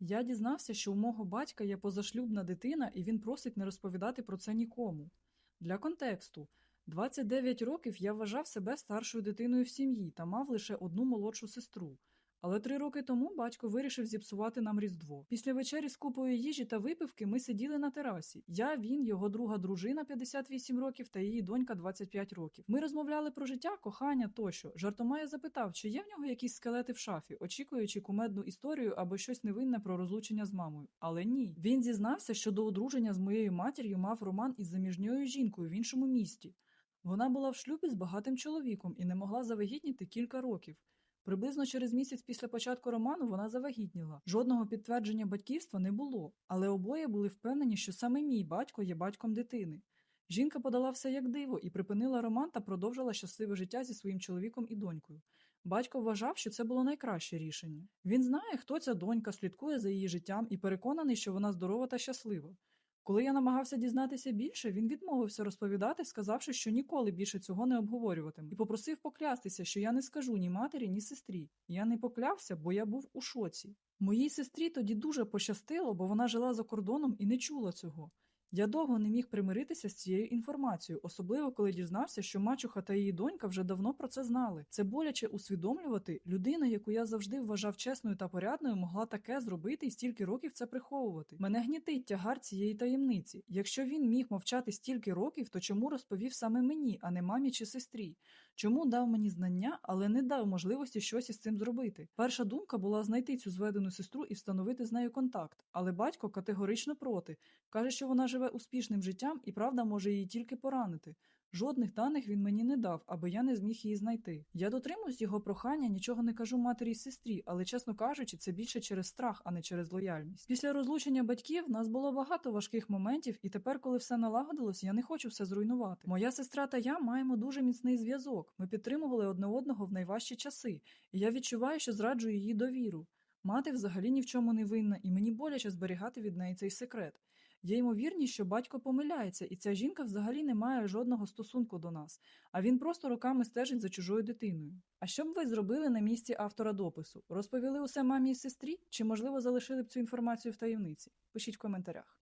Я дізнався, що у мого батька є позашлюбна дитина, і він просить не розповідати про це нікому. Для контексту. 29 років я вважав себе старшою дитиною в сім'ї та мав лише одну молодшу сестру. Але три роки тому батько вирішив зіпсувати нам Різдво. Після вечері з купою їжі та випивки ми сиділи на терасі. Я, він, його друга дружина 58 років та її донька 25 років. Ми розмовляли про життя, кохання тощо. Жартома я запитав, чи є в нього якісь скелети в шафі, очікуючи кумедну історію або щось невинне про розлучення з мамою. Але ні. Він зізнався, що до одруження з моєю матір'ю мав роман із заміжньою жінкою в іншому місті. Вона була в шлюбі з багатим чоловіком і не могла завагітніти кілька років. Приблизно через місяць після початку роману вона завагітніла. Жодного підтвердження батьківства не було, але обоє були впевнені, що саме мій батько є батьком дитини. Жінка подала все як диво і припинила роман та продовжила щасливе життя зі своїм чоловіком і донькою. Батько вважав, що це було найкраще рішення. Він знає, хто ця донька, слідкує за її життям і переконаний, що вона здорова та щаслива. Коли я намагався дізнатися більше, він відмовився розповідати, сказавши, що ніколи більше цього не обговорюватиме, і попросив поклястися, що я не скажу ні матері, ні сестрі. Я не поклявся, бо я був у шоці. Моїй сестрі тоді дуже пощастило, бо вона жила за кордоном і не чула цього. Я довго не міг примиритися з цією інформацією, особливо коли дізнався, що мачуха та її донька вже давно про це знали. Це боляче усвідомлювати. Людина, яку я завжди вважав чесною та порядною, могла таке зробити і стільки років це приховувати. Мене гнітить тягар цієї таємниці. Якщо він міг мовчати стільки років, то чому розповів саме мені, а не мамі чи сестрі? Чому дав мені знання, але не дав можливості щось із цим зробити? Перша думка була знайти цю зведену сестру і встановити з нею контакт, але батько категорично проти. Каже, що вона живе успішним життям і правда може її тільки поранити. Жодних даних він мені не дав, аби я не зміг її знайти. Я дотримуюсь його прохання, нічого не кажу матері й сестрі, але, чесно кажучи, це більше через страх, а не через лояльність. Після розлучення батьків нас було багато важких моментів, і тепер, коли все налагодилось, я не хочу все зруйнувати. Моя сестра та я маємо дуже міцний зв'язок. Ми підтримували одне одного в найважчі часи, і я відчуваю, що зраджую її довіру. Мати взагалі ні в чому не винна, і мені боляче зберігати від неї цей секрет. Є ймовірність, що батько помиляється, і ця жінка взагалі не має жодного стосунку до нас, а він просто роками стежить за чужою дитиною. А що б ви зробили на місці автора допису? Розповіли усе мамі і сестрі? Чи, можливо, залишили б цю інформацію в таємниці? Пишіть в коментарях.